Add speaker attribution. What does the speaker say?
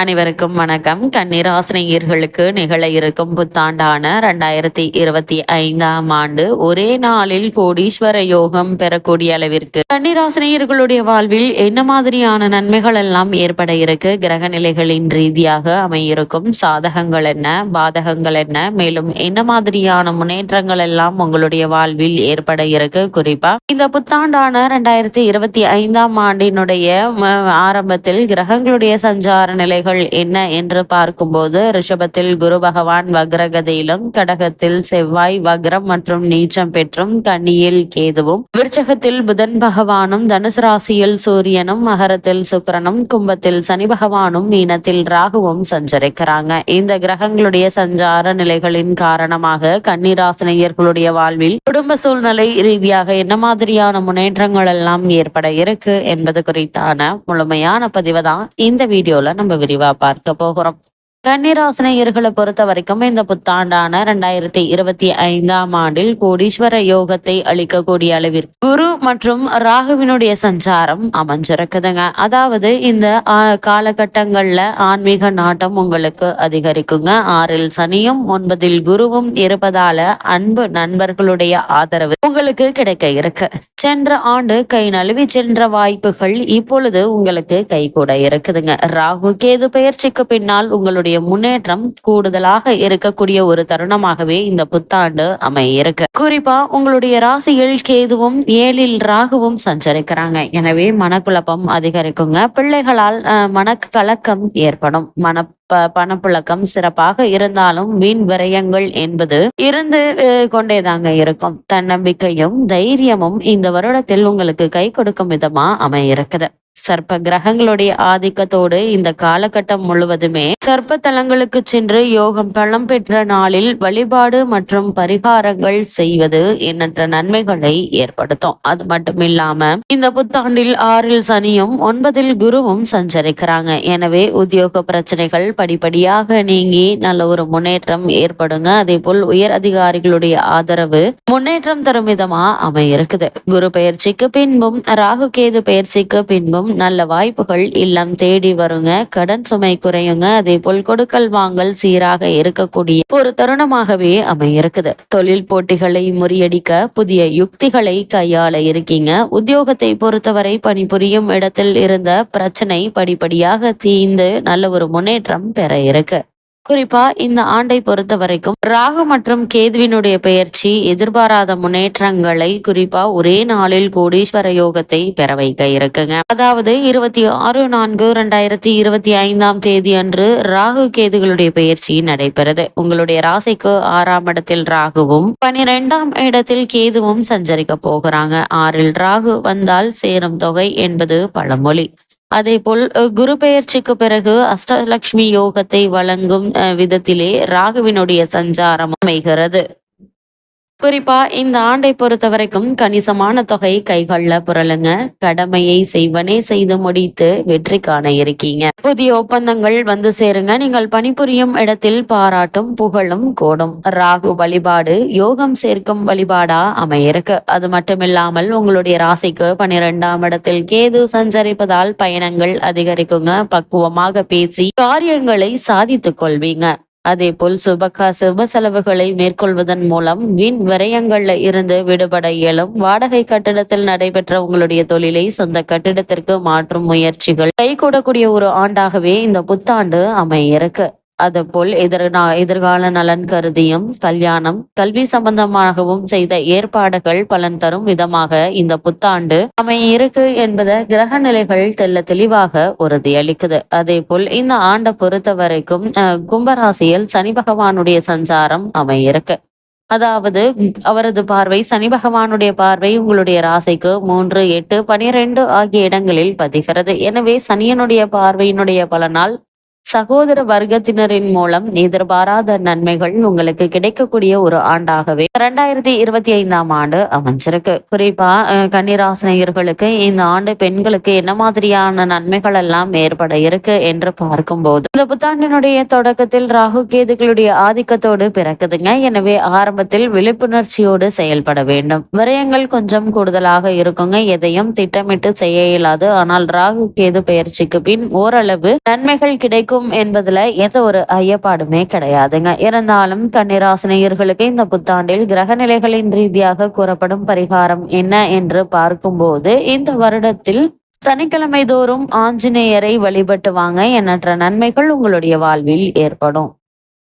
Speaker 1: அனைவருக்கும் வணக்கம். கன்னிராசினியர்களுக்கு நிகழ இருக்கும் புத்தாண்டான ரெண்டாயிரத்தி இருபத்தி ஐந்தாம் ஆண்டு ஒரே நாளில் கோடீஸ்வர யோகம் பெறக்கூடிய அளவிற்கு கன்னிராசினியர்களுடைய வாழ்வில் என்ன மாதிரியான நன்மைகள் எல்லாம் ஏற்பட இருக்கு? கிரக நிலைகளின் ரீதியாக அமையிருக்கும் சாதகங்கள் என்ன? பாதகங்கள் என்ன? மேலும் என்ன மாதிரியான முன்னேற்றங்கள் எல்லாம் உங்களுடைய வாழ்வில் ஏற்பட இருக்கு? குறிப்பா இந்த புத்தாண்டான ரெண்டாயிரத்தி இருபத்தி ஐந்தாம் ஆண்டினுடைய ஆரம்பத்தில் கிரகங்களுடைய சஞ்சார நிலை நிலைகள் என்ன என்று பார்க்கும்போது ரிஷபத்தில் குரு பகவான் வக்ரகதையிலும் கடகத்தில் செவ்வாய் வக்ரம் மற்றும் நீச்சம் பெற்றும் கன்னியில் கேதுவும் விருச்சகத்தில் புதன் பகவானும் தனுசு ராசியில் சூரியனும் மகரத்தில் சுக்கிரனும் கும்பத்தில் சனி பகவானும் மீனத்தில் ராகுவும் சஞ்சரிக்கிறாங்க. இந்த கிரகங்களுடைய சஞ்சார நிலைகளின் காரணமாக கன்னிராசினியர்களுடைய வாழ்வில் குடும்ப சூழ்நிலை ரீதியாக என்ன மாதிரியான முன்னேற்றங்கள் எல்லாம் ஏற்பட இருக்கு என்பது குறித்தான முழுமையான பதிவு தான் இந்த வீடியோல நம்ம விரிவா பார்க்க போகிறோம் கன்னிராசினியர்களை பொறுத்த வரைக்கும் இந்த புத்தாண்டான ரெண்டாயிரத்தி இருபத்தி ஐந்தாம் ஆண்டில் கோடீஸ்வர யோகத்தை அளிக்கக்கூடிய அளவிற்கு குரு மற்றும் ராகுவினுடைய சஞ்சாரம் அமைஞ்சிருக்குதுங்க. அதாவது இந்த காலகட்டங்கள்ல ஆன்மீக நாட்டம் உங்களுக்கு அதிகரிக்குங்க. ஆறில் சனியும் ஒன்பதில் குருவும் இருப்பதால அன்பு நண்பர்களுடைய ஆதரவு உங்களுக்கு கிடைக்க இருக்கு. சென்ற ஆண்டு கை நழுவி சென்ற வாய்ப்புகள் இப்பொழுது உங்களுக்கு கை கூட இருக்குதுங்க. ராகு கேது பெயர்ச்சிக்கு பின்னால் உங்களுடைய முன்னேற்றம் கூடுதலாக இருக்கக்கூடிய ஒரு தருணமாகவே இந்த புத்தாண்டு அமையிருக்கு. குறிப்பா உங்களுடைய ராசியில் கேதுவும் ஏழில் ராகுவும் சஞ்சரிக்கிறாங்க. எனவே மனக்குழப்பம் அதிகரிக்குங்க. பிள்ளைகளால் அஹ், மனக்கலக்கம் ஏற்படும். மன பணப்புழக்கம் சிறப்பாக இருந்தாலும் வீண் விரயங்கள் என்பது இருந்து கொண்டேதாங்க இருக்கும். தன்னம்பிக்கையும் தைரியமும் இந்த வருடத்தில் உங்களுக்கு கை கொடுக்கும் விதமா அமைய இருக்குது சர்ப்ப கிரகங்களுடைய ஆதிக்கத்தோடு இந்த காலகட்டம் முழுவதுமே சர்ப்ப தலங்களுக்கு சென்று யோகம் பலம் பெற்ற நாளில் வழிபாடு மற்றும் பரிகாரங்கள் செய்வது எண்ணற்ற நன்மைகளை ஏற்படுத்தும். அது மட்டும் இல்லாம இந்த புத்தாண்டில் ஆறில் சனியும் ஒன்பதில் குருவும் சஞ்சரிக்கிறாங்க. எனவே உத்தியோக பிரச்சனைகள் படிப்படியாக நீங்கி நல்ல ஒரு முன்னேற்றம் ஏற்படுங்க. அதே போல் உயர் அதிகாரிகளுடைய ஆதரவு முன்னேற்றம் தரும் விதமா அமையிருக்குது குரு பயிற்சிக்கு பின்பும் ராகு கேது பயிற்சிக்கு பின்பும் நல்ல வாய்ப்புகள் இல்லம் தேடி வருங்க. கடன் சுமை குறையுங்க. அதே போல் கொடுக்கல் வாங்கல் சீராக இருக்கக்கூடிய ஒரு தருணமாகவே அமையிருக்குது. தொழில் போட்டிகளை முறியடிக்க புதிய யுக்திகளை கையாள இருக்கீங்க. உத்தியோகத்தை பொறுத்தவரை பணிபுரியும் இடத்தில் இருந்த பிரச்சனை படிப்படியாக தீந்து நல்ல ஒரு முன்னேற்றம் பெற இருக்கு. குறிப்பா இந்த ஆண்டை பொறுத்த வரைக்கும் ராகு மற்றும் கேதுவினுடைய பெயர்ச்சி எதிர்பாராத முன்னேற்றங்களை குறிப்பா ஒரே நாளில் கோடீஸ்வர யோகத்தை பெற வைக்க இருக்குங்க. அதாவது இருபத்தி ஆறு நான்கு ரெண்டாயிரத்தி இருபத்தி ஐந்தாம் தேதி அன்று ராகு கேதுகளுடைய பெயர்ச்சி நடைபெறுது. உங்களுடைய ராசிக்கு ஆறாம் இடத்தில் ராகுவும் பனிரெண்டாம் இடத்தில் கேதுவும் சஞ்சரிக்க போகிறாங்க. ஆறில் ராகு வந்தால் சேரும் தொகை என்பது பழமொழி. அதேபோல் குரு பெயர்ச்சிக்கு பிறகு அஷ்டலட்சுமி யோகத்தை வழங்கும் விதத்திலே ராகுவினுடைய சஞ்சாரம் அமைகிறது. குறிப்பா இந்த ஆண்டை பொறுத்த வரைக்கும் கணிசமான தொகை கைகள்ல புரளுங்க. கடமையை செய்வனே செய்து முடித்து வெற்றி காண இருக்கீங்க. புதிய ஒப்பந்தங்கள் வந்து சேருங்க. நீங்கள் பணிபுரியும் இடத்தில் பாராட்டும் புகழும் கூடும். ராகு வழிபாடு யோகம் சேர்க்கும் வழிபாடா அமையிருக்கு. அது மட்டுமில்லாமல் உங்களுடைய ராசிக்கு பனிரெண்டாம் இடத்தில் கேது சஞ்சரிப்பதால் பயணங்கள் அதிகரிக்குங்க. பக்குவமாக பேசி காரியங்களை சாதித்துக் கொள்வீங்க. அதே போல் சுபகா சுப செலவுகளை மேற்கொள்வதன் மூலம் வீண் விரயங்கள்ல இருந்து விடுபட இயலும். வாடகை கட்டிடத்தில் நடைபெற்ற உங்களுடைய தொழிலை சொந்த கட்டிடத்திற்கு மாற்றும் முயற்சிகள் கைகூடக்கூடிய ஒரு ஆண்டாகவே இந்த புத்தாண்டு அமைய இருக்கு அதுபோல் எதிர்நா எதிர்கால நலன் கருதியும் கல்யாணம் கல்வி சம்பந்தமாகவும் செய்த ஏற்பாடுகள் பலன் தரும் விதமாக இந்த புத்தாண்டு அமைய இருக்கு என்பதை கிரக நிலைகள் தெல்ல தெளிவாக உறுதியளிக்குது. அதே போல் இந்த ஆண்டை பொறுத்த வரைக்கும் கும்பராசியில் சனி பகவானுடைய சஞ்சாரம் அமையிருக்கு. அதாவது அவரது பார்வை சனி பகவானுடைய பார்வை உங்களுடைய ராசிக்கு மூன்று எட்டு பனிரெண்டு ஆகிய இடங்களில் பதிகிறது. எனவே சனியனுடைய பார்வையினுடைய பலனால் சகோதர வர்க்கத்தினரின் மூலம் எதிர்பாராத நன்மைகள் உங்களுக்கு கிடைக்கக்கூடிய ஒரு ஆண்டாகவே ரெண்டாயிரத்தி இருபத்தி ஐந்தாம் ஆண்டு அமைஞ்சிருக்கு. குறிப்பா கன்னிராசனையர்களுக்கு இந்த ஆண்டு பெண்களுக்கு என்ன மாதிரியான நன்மைகள் எல்லாம் ஏற்பட இருக்கு என்று பார்க்கும்போது இந்த புத்தாண்டினுடைய தொடக்கத்தில் ராகு கேதுகளுடைய ஆதிக்கத்தோடு பிறக்குதுங்க. எனவே ஆரம்பத்தில் விழிப்புணர்ச்சியோடு செயல்பட வேண்டும். விரயங்கள் கொஞ்சம் கூடுதலாக இருக்குங்க. எதையும் திட்டமிட்டு செய்ய இயலாது. ஆனால் ராகு கேது பயிற்சிக்கு பின் ஓரளவு நன்மைகள் கிடைக்கும் இருக்கும் என்பதுல எந்த ஒரு ஐயப்பாடுமே கிடையாதுங்க. இருந்தாலும் கன்னிராசினியர்களுக்கு இந்த புத்தாண்டில் கிரக நிலைகளின் ரீதியாக கூறப்படும் பரிகாரம் என்ன என்று பார்க்கும்போது இந்த வருடத்தில் சனிக்கிழமை தோறும் ஆஞ்சநேயரை வழிபட்டு வாங்க எண்ணற்ற நன்மைகள் உங்களுடைய வாழ்வில் ஏற்படும்.